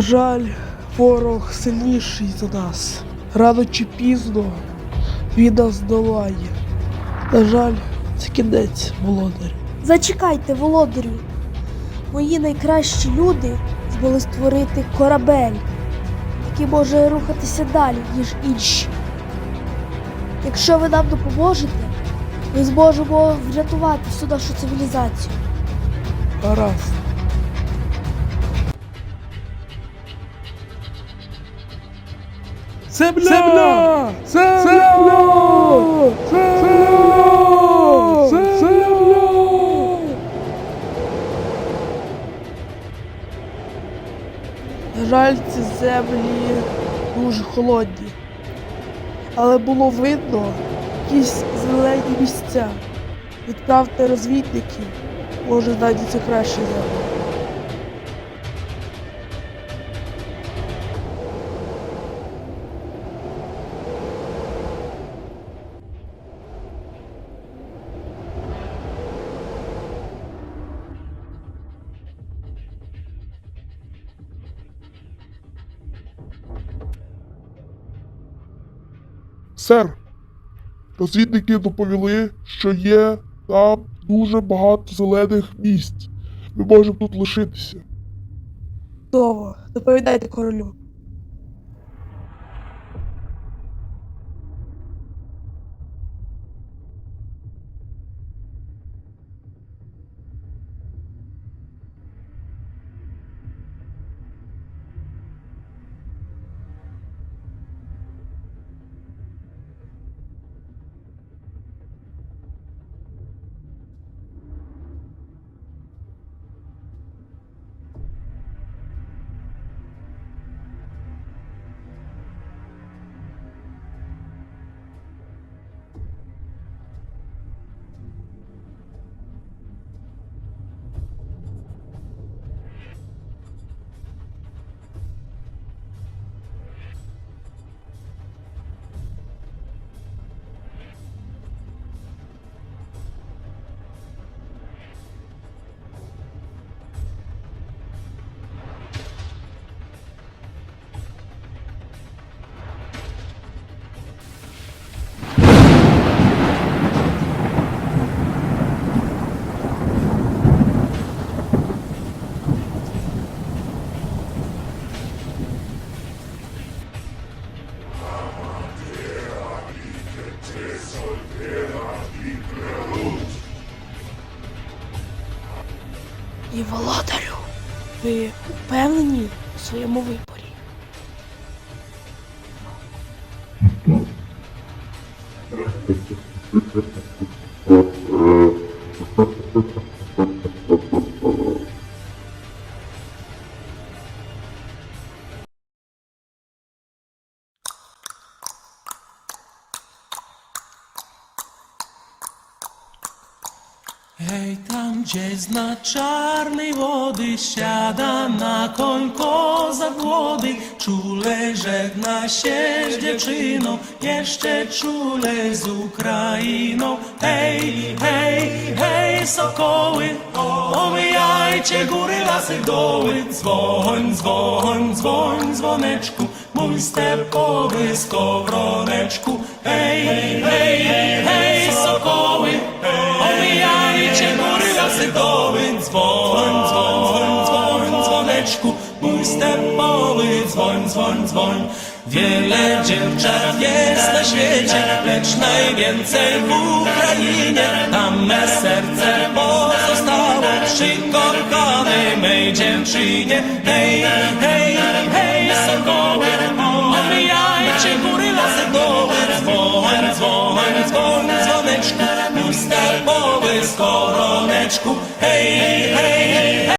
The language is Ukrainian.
На жаль, ворог сильніший за нас. Рано чи пізно він нас здолає. На жаль, це кінець, володар. Зачекайте, володарю. Мої найкращі люди змогли створити корабель, який може рухатися далі, ніж інші. Якщо ви нам допоможете, ми зможемо врятувати всю нашу цивілізацію. Гаразд. Земля! Земля! Земля! Земля! Земля! На жаль, ці землі дуже холодні. Але було видно якісь зелені місця. Відправте розвідників, може знайдеться краще землі. Сер, розвідники доповіли, що є там дуже багато зелених місць. Ми можемо тут лишитися. Чудово, доповідайте королю. І володарю, ви впевнені у своєму виборі? Hej, tam gdzieś na czarnej wody siada na koń koza młody, czule żegna się z dziewczyną, jeszcze czule z Ukrainą. Hej, hej, hej, sokoły, omijajcie góry, lasy, doły, dzwoń, dzwoń, dzwoń, dzwoneczku, mój stepowy skowroneczku. Hej, hej, hej, sokoły, góry, lasy, doły, dzwoń, dzwoń, dzwoń, dzwoń, dzwoneczku, mój stepowy, dzwoń, dzwoń, dzwoń. Wiele dziewczat jest na świecie, lecz najwięcej w Ukrainie. Tam me serce pozostało przy kochanej mej dziewczynie. Hej, hej, hej, sokoły, Hej, hej, hej.